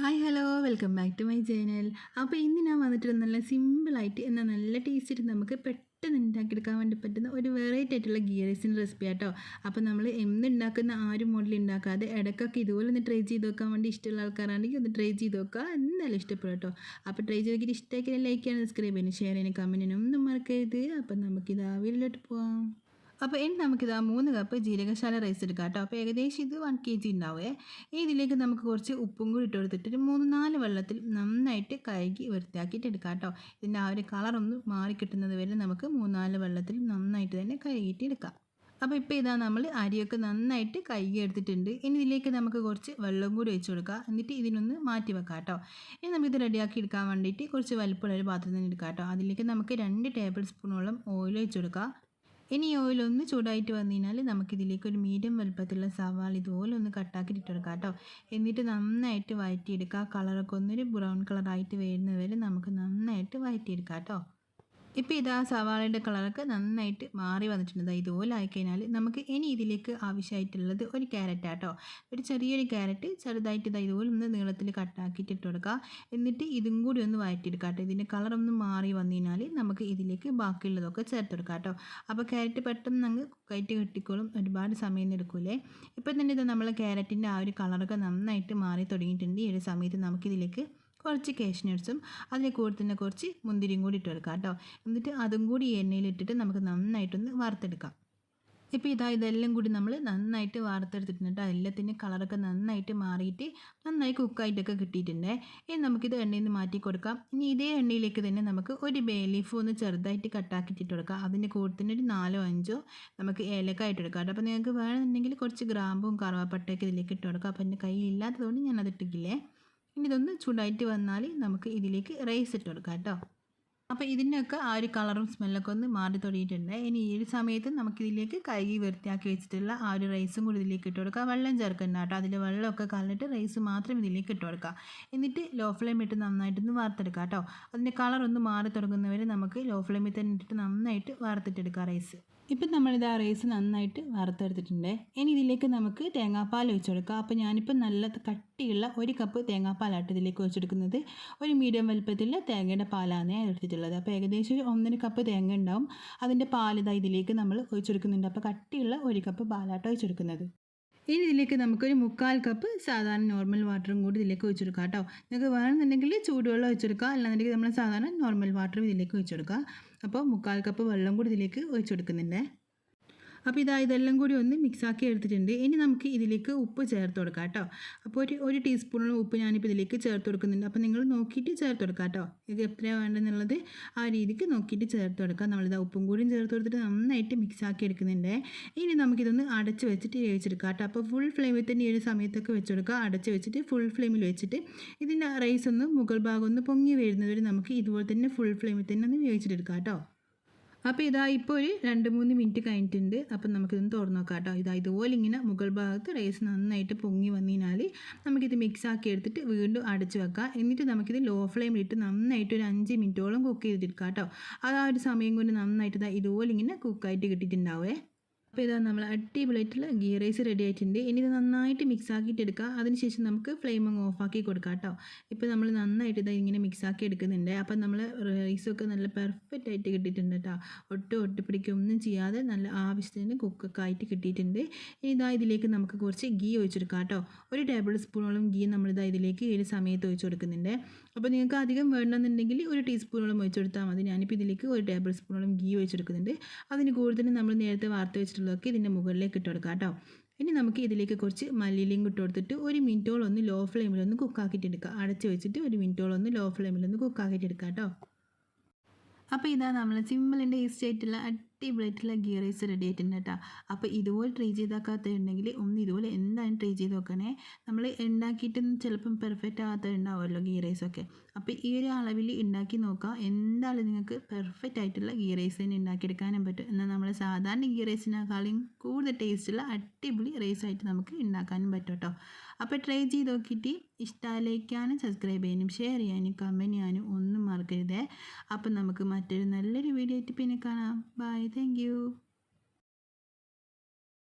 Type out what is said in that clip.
Hi hello welcome back to my channel അപ്പോൾ ഇന്ന് ഞാൻ വന്നിട്ടുള്ള നല്ല സിമ്പിളായിട്ട് എന്നാൽ നല്ല ടേസ്റ്റ് നമുക്ക് പെട്ടെന്ന് ഉണ്ടാക്കിയെടുക്കാൻ വേണ്ടി പറ്റുന്ന ഒരു വെറൈറ്റി ആയിട്ടുള്ള ഗീ റെസിപ്പി ആട്ടോ അപ്പോൾ നമ്മൾ എന്തുണ്ടാക്കുന്ന ആ ഒരു മോഡൽ ഉണ്ടാക്കാതെ ഇടയ്ക്കൊക്കെ ഇതുപോലെ ഒന്ന് ട്രൈ ചെയ്ത് നോക്കാൻ വേണ്ടി ഇഷ്ടമുള്ള ആൾക്കാരാണെങ്കിൽ ഒന്ന് ട്രൈ ചെയ്ത് നോക്കുക. എന്തായാലും ഇഷ്ടപ്പെടും കേട്ടോ അപ്പോൾ ട്രൈ ചെയ്ത് നോക്കിയിട്ട് ഇഷ്ടമാക്കിയാൽ ലൈക്ക് ചെയ്യാൻ സബ്സ്ക്രൈബ് ചെയ്യാനും ഷെയർ ചെയ്യാനും കമന്റിനൊന്നും മറക്കരുത്. അപ്പം നമുക്കിത് ആവിയിലോട്ട് പോവാം. അപ്പോൾ ഇനി നമുക്കിത് ആ മൂന്ന് കപ്പ് ജീരകശാല റൈസ് എടുക്കാം കേട്ടോ. അപ്പോൾ ഏകദേശം ഇത് വൺ കെ ജി ഉണ്ടാവേ ഇതിലേക്ക് നമുക്ക് കുറച്ച് ഉപ്പും കൂടി ഇട്ട് കൊടുത്തിട്ട് ഒരു മൂന്ന് നാല് വെള്ളത്തിൽ നന്നായിട്ട് കഴുകി വൃത്തിയാക്കിയിട്ട് എടുക്കാം കേട്ടോ. ഇതിന്റെ ആ ഒരു കളറൊന്ന് മാറി കിട്ടുന്നത് വരെ നമുക്ക് മൂന്നാൽ വെള്ളത്തിൽ നന്നായിട്ട് തന്നെ കഴുകിയിട്ട് എടുക്കാം. അപ്പോൾ ഇപ്പോൾ ഇതാ നമ്മൾ അരിയൊക്കെ നന്നായിട്ട് കഴുകി എടുത്തിട്ടുണ്ട്. ഇനി ഇതിലേക്ക് നമുക്ക് കുറച്ച് വെള്ളം കൂടി ഒഴിച്ച് കൊടുക്കാം. എന്നിട്ട് ഇതിനൊന്ന് മാറ്റി വെക്കാം കേട്ടോ. ഇനി നമുക്കിത് റെഡിയാക്കി എടുക്കാൻ വേണ്ടിയിട്ട് കുറച്ച് വലുപ്പമുള്ള ഒരു പാത്രം തന്നെ എടുക്കാം കേട്ടോ. അതിലേക്ക് നമുക്ക് രണ്ട് ടേബിൾ സ്പൂണോളം ഓയിൽ ഒഴിച്ച് കൊടുക്കാം. ഇനി ഓയിൽ ഒന്ന് ചൂടായിട്ട് വന്നു കഴിഞ്ഞാൽ നമുക്കിതിലേക്ക് ഒരു മീഡിയം വലുപ്പത്തിലുള്ള സവാള ഇതുപോലെ ഒന്ന് കട്ടാക്കി ഇട്ടെടുക്കാം കേട്ടോ. എന്നിട്ട് നന്നായിട്ട് വഴറ്റിയെടുക്കുക കളറൊക്കെ ഒന്നൊരു ബ്രൗൺ കളറായിട്ട് വരുന്നത് വരെ നമുക്ക് നന്നായിട്ട് വഴറ്റിയെടുക്കാം കേട്ടോ. ഇപ്പോൾ ഇതാ സവാളയുടെ കളറൊക്കെ നന്നായിട്ട് മാറി വന്നിട്ടുണ്ട്. ഇതുപോലെ ആയിക്കഴിഞ്ഞാൽ നമുക്ക് ഇനി ഇതിലേക്ക് ആവശ്യമായിട്ടുള്ളത് ഒരു ക്യാരറ്റ് ആട്ടോ ഒരു ചെറിയൊരു ക്യാരറ്റ് ചെറുതായിട്ട് ഇതാ ഇതുപോലെ ഒന്ന് നീളത്തിൽ കട്ടാക്കിയിട്ട് ഇട്ട് കൊടുക്കുക എന്നിട്ട് ഇതും കൂടി ഒന്ന് വഴറ്റിയെടുക്കാം കേട്ടോ. ഇതിന്റെ കളറൊന്ന് മാറി വന്നു കഴിഞ്ഞാൽ നമുക്ക് ഇതിലേക്ക് ബാക്കിയുള്ളതൊക്കെ ചേർത്ത് കൊടുക്കാം കേട്ടോ. അപ്പോൾ ക്യാരറ്റ് പെട്ടെന്ന് അങ്ങ് കയറ്റി കെട്ടിക്കോളും ഒരുപാട് സമയം എടുക്കൂലേ ഇപ്പം തന്നെ ഇത് നമ്മൾ ക്യാരറ്റിന്റെ ആ ഒരു കളറൊക്കെ നന്നായിട്ട് മാറി തുടങ്ങിയിട്ടുണ്ട്. ഈ ഒരു സമയത്ത് നമുക്കിതിലേക്ക് കുറച്ച് കാഷ്നട്ട്സും അതിന് കൂടെ തന്നെ കുറച്ച് മുന്തിരിയും കൂടി ഇട്ട് കൊടുക്കാം കേട്ടോ. എന്നിട്ട് അതും കൂടി എണ്ണയിലിട്ടിട്ട് നമുക്ക് നന്നായിട്ടൊന്ന് വറുത്തെടുക്കാം. ഇപ്പോൾ ഇതാ ഇതെല്ലാം കൂടി നമ്മൾ നന്നായിട്ട് വാർത്തെടുത്തിട്ടുണ്ട് എല്ലാത്തിന്റെ കളറൊക്കെ നന്നായിട്ട് മാറിയിട്ട് നന്നായി കുക്കായിട്ടൊക്കെ കിട്ടിയിട്ടുണ്ട്. ഇനി നമുക്കിത് എണ്ണയിൽ നിന്ന് മാറ്റി കൊടുക്കാം. ഇനി ഇതേ എണ്ണയിലേക്ക് തന്നെ നമുക്ക് ഒരു ബേ ലീഫ് ഒന്ന് ചെറുതായിട്ട് കട്ടാക്കിയിട്ട് കൊടുക്കാം. അതിന്റെ കൂട്ടത്തിന് ഒരു നാലോ അഞ്ചോ നമുക്ക് ഏലക്കായിട്ട് എടുക്കാം കേട്ടോ. അപ്പോൾ നിങ്ങൾക്ക് വേണമെന്നുണ്ടെങ്കിൽ കുറച്ച് ഗ്രാമ്പും കറുവാപ്പട്ടയൊക്കെ ഇതിലേക്ക് ഇട്ട് കൊടുക്കാം. അപ്പോൾ എന്റെ കയ്യിലില്ലാത്തതുകൊണ്ട് ഞാനത് ഇട്ടിട്ടില്ലേ ഇനി ഇതൊന്ന് ചൂടായിട്ട് വന്നാൽ നമുക്ക് ഇതിലേക്ക് റൈസ് ഇട്ട് കൊടുക്കാം കേട്ടോ. അപ്പോൾ ഇതിന്റെയൊക്കെ ആ ഒരു കളറും സ്മെല്ലൊക്കെ ഒന്ന് മാറി തുടങ്ങിയിട്ടുണ്ട്. ഇനി ഈ ഒരു സമയത്ത് നമുക്കിതിലേക്ക് കഴുകി വൃത്തിയാക്കി വെച്ചിട്ടുള്ള ആ ഒരു റൈസും കൂടി ഇതിലേക്ക് ഇട്ട് കൊടുക്കുക വെള്ളം ചേർക്കണ്ട കേട്ടോ. അതിൽ വെള്ളമൊക്കെ കളഞ്ഞിട്ട് റൈസ് മാത്രം ഇതിലേക്ക് ഇട്ട് കൊടുക്കുക എന്നിട്ട് ലോ ഫ്ലെയിം ഇട്ട് നന്നായിട്ടൊന്ന് വാർത്തെടുക്കുക കേട്ടോ. അതിന്റെ കളറൊന്ന് മാറി തുടങ്ങുന്നവരെ നമുക്ക് ലോ ഫ്ലെയിമിൽ തന്നെ ഇട്ടിട്ട് നന്നായിട്ട് വാർത്തിട്ടെടുക്കുക റൈസ് ഇപ്പം നമ്മളിത് ആ റൈസ് നന്നായിട്ട് വറുത്തെടുത്തിട്ടുണ്ട്. ഇനി ഇതിലേക്ക് നമുക്ക് തേങ്ങാപ്പാൽ ഒഴിച്ചു കൊടുക്കാം അപ്പോൾ ഞാനിപ്പോൾ നല്ല കട്ടിയുള്ള ഒരു കപ്പ് തേങ്ങാപ്പാലാട്ട് ഇതിലേക്ക് ഒഴിച്ചെടുക്കുന്നത്. ഒരു മീഡിയം വലുപ്പത്തിൽ തേങ്ങയുടെ പാലാണ് ഞാൻ എടുത്തിട്ടുള്ളത്. അപ്പോൾ ഏകദേശം ഒരു ഒന്നര കപ്പ് തേങ്ങ ഉണ്ടാവും. അതിന്റെ പാലിതാ ഇതിലേക്ക് നമ്മൾ ഒഴിച്ചെടുക്കുന്നുണ്ട്. അപ്പോൾ കട്ടിയുള്ള ഒരു കപ്പ് പാലാട്ടോ ഒഴിച്ചെടുക്കുന്നത്. ഇനി ഇതിലേക്ക് നമുക്കൊരു മുക്കാൽ കപ്പ് സാധാരണ നോർമൽ വാട്ടറും കൂടി ഇതിലേക്ക് ഒഴിച്ചെടുക്കാം കേട്ടോ. നിങ്ങൾക്ക് വേണമെന്നുണ്ടെങ്കിൽ ചൂടുവെള്ളം ഒഴിച്ചെടുക്കുക അല്ലാന്നുണ്ടെങ്കിൽ നമ്മൾ സാധാരണ നോർമൽ വാട്ടറും ഇതിലേക്ക് ഒഴിച്ചെടുക്കുക അപ്പോൾ മുക്കാൽ കപ്പ് വെള്ളം കൂടി ഇതിലേക്ക് ഒഴിച്ചെടുക്കുന്നുണ്ട്. അപ്പോൾ ഇതാ ഇതെല്ലാം കൂടി ഒന്ന് മിക്സാക്കി എടുത്തിട്ടുണ്ട്. ഇനി നമുക്ക് ഇതിലേക്ക് ഉപ്പ് ചേർത്ത് കൊടുക്കാം കേട്ടോ. അപ്പോൾ ഒരു ഒരു ടീസ്പൂണോളം ഉപ്പ് ഞാനിപ്പോൾ ഇതിലേക്ക് ചേർത്ത് കൊടുക്കുന്നുണ്ട്. അപ്പോൾ നിങ്ങൾ നോക്കിയിട്ട് ചേർത്ത് കൊടുക്കാം കേട്ടോ. ഇത് എത്രയാണ് വേണ്ടതെന്നുള്ളത് ആ രീതിക്ക് നോക്കിയിട്ട് ചേർത്ത് കൊടുക്കാം. നമ്മളിതാ ഉപ്പും കൂടിയും ചേർത്ത് കൊടുത്തിട്ട് നന്നായിട്ട് മിക്സാക്കി എടുക്കുന്നുണ്ട്. ഇനി നമുക്കിതൊന്ന് അടച്ച് വെച്ചിട്ട് വേവിച്ചെടുക്കാം കേട്ടോ. അപ്പോൾ ഫുൾ ഫ്ലെയിമിൽ തന്നെ ഈ ഒരു സമയത്തൊക്കെ വെച്ച് കൊടുക്കുക. അടച്ച് വെച്ചിട്ട് ഫുൾ ഫ്ലെയിമിൽ വെച്ചിട്ട് ഇതിന്റെ റൈസ് ഒന്ന് മുകൾ ഭാഗം ഒന്ന് പൊങ്ങി വരുന്നതുവരെ നമുക്ക് ഇതുപോലെ തന്നെ ഫുൾ ഫ്ലെയിമിൽ തന്നെ ഒന്ന് വേവിച്ചിട്ടെടുക്കാം കേട്ടോ. അപ്പോൾ ഇതാ ഇപ്പോൾ ഒരു രണ്ട് മൂന്ന് മിനിറ്റ് കഴിഞ്ഞിട്ടുണ്ട്. അപ്പം നമുക്കിതൊന്ന് തുറന്നു നോക്കാം കേട്ടോ. ഇതാ ഇതുപോലെ ഇങ്ങനെ മുകൾ ഭാഗത്ത് റൈസ് നന്നായിട്ട് പൊങ്ങി വന്നതിനാൽ നമുക്കിത് മിക്സ് ആക്കി എടുത്തിട്ട് വീണ്ടും അടച്ച് വെക്കാം. എന്നിട്ട് നമുക്കിത് ലോ ഫ്ലെയിമിലിട്ട് നന്നായിട്ട് ഒരു അഞ്ച് മിനിറ്റോളം കുക്ക് ചെയ്തെടുക്കാം കേട്ടോ. അത് ആ ഒരു സമയം കൊണ്ട് നന്നായിട്ട് ഇതാ ഇതുപോലെ ഇങ്ങനെ കുക്കായിട്ട് കിട്ടിയിട്ടുണ്ടാവേ. അപ്പോൾ ഇതാ നമ്മൾ അടിപൊളിയായിട്ടുള്ള ഗീ റൈസ് റെഡി ആയിട്ടുണ്ട്. ഇനി ഇത് നന്നായിട്ട് മിക്സ് ആക്കിയിട്ട് എടുക്കുക അതിനുശേഷം നമുക്ക് ഫ്ലെയിം അങ്ങ് ഓഫ് ആക്കി കൊടുക്കാം കേട്ടോ ഇപ്പോൾ നമ്മൾ നന്നായിട്ട് ഇത് ഇങ്ങനെ മിക്സ് ആക്കി എടുക്കുന്നുണ്ട്. അപ്പോൾ നമ്മൾ റൈസൊക്കെ നല്ല പെർഫെക്റ്റ് ആയിട്ട് കിട്ടിയിട്ടുണ്ട് കേട്ടോ ഒട്ടും ഒട്ടിപ്പിടിക്കൊന്നും ചെയ്യാതെ നല്ല ആവശ്യത്തിന് കുക്കൊക്കെ ആയിട്ട് കിട്ടിയിട്ടുണ്ട്. ഇനി ഇതാ ഇതിലേക്ക് നമുക്ക് കുറച്ച് ഗീ ഒഴിച്ചെടുക്കാം കേട്ടോ ഒരു ടേബിൾ സ്പൂണോളം ഗീ നമ്മളിതാ ഇതിലേക്ക് ഏത് സമയത്ത് ഒഴിച്ചു കൊടുക്കുന്നുണ്ട്. അപ്പോൾ നിങ്ങൾക്ക് അധികം വേണമെന്നുണ്ടെങ്കിൽ ഒരു ടീസ്പൂണോളം ഒഴിച്ചു കൊടുത്താൽ മതി. ഞാനിപ്പോൾ ഇതിലേക്ക് ഒരു ടേബിൾ സ്പൂണോളം ഗീ ഒഴിച്ചെടുക്കുന്നുണ്ട് അതിന് കൂടുതൽ നമ്മൾ നേരത്തെ വാർത്ത വെച്ചിട്ടുള്ളതൊക്കെ ഇതിന്റെ മുകളിലേക്ക് ഇട്ട് കൊടുക്കാം കേട്ടോ. ഇനി നമുക്ക് ഇതിലേക്ക് കുറച്ച് മല്ലിയിലയും ഇട്ട് കൊടുത്തിട്ട് ഒരു മിനിറ്റോളം ഒന്ന് ലോ ഫ്ലെയിമിൽ ഒന്ന് കുക്കാക്കിയിട്ട് എടുക്കുക അടച്ച് വെച്ചിട്ട് ഒരു മിനിറ്റോളം ഒന്ന് ലോ ഫ്ലെയിമിൽ ഫ്ലെയിമിലൊന്ന് കുക്കാക്കിയിട്ട് എടുക്കാം കേട്ടോ. അപ്പോൾ ഇതാ നമ്മൾ സിമ്പിൾ ഈസ്റ്റ് ആയിട്ടുള്ള അടിപൊളിയായിട്ടുള്ള ഗീ റൈസ് റെഡി ആയിട്ടുണ്ട് കേട്ടോ. അപ്പോൾ ഇതുപോലെ ട്രൈ ചെയ്താക്കാത്തുണ്ടെങ്കിൽ ഒന്ന് ഇതുപോലെ എന്തായാലും ട്രൈ ചെയ്ത് നോക്കണേ. നമ്മൾ ഉണ്ടാക്കിയിട്ട് ചിലപ്പം പെർഫെക്റ്റ് ആകാത്തതുണ്ടാവുമല്ലോ ഗീ റൈസൊക്കെ അപ്പോൾ ഈ ഒരു അളവിൽ ഉണ്ടാക്കി നോക്കുക എന്തായാലും നിങ്ങൾക്ക് പെർഫെക്റ്റ് ആയിട്ടുള്ള ഗീ റൈസ് തന്നെ ഉണ്ടാക്കിയെടുക്കാനും പറ്റും. എന്നാൽ നമ്മൾ സാധാരണ ഗീ റൈസിനേക്കാളും കൂടുതൽ ടേസ്റ്റുള്ള അടിപൊളി റൈസ് ആയിട്ട് നമുക്ക് ഉണ്ടാക്കാനും പറ്റും കേട്ടോ. അപ്പോൾ ട്രൈ ചെയ്ത് നോക്കിയിട്ട് ഇഷ്ടമായിക്കാനും സബ്സ്ക്രൈബ് ചെയ്യാനും ഷെയർ ചെയ്യാനും കമന്റ് ചെയ്യാനും ഒന്നും മറക്കരുതേ. അപ്പം നമുക്ക് മറ്റൊരു നല്ലൊരു വീഡിയോ ആയിട്ട് പിന്നെ കാണാം. Bye Thank you.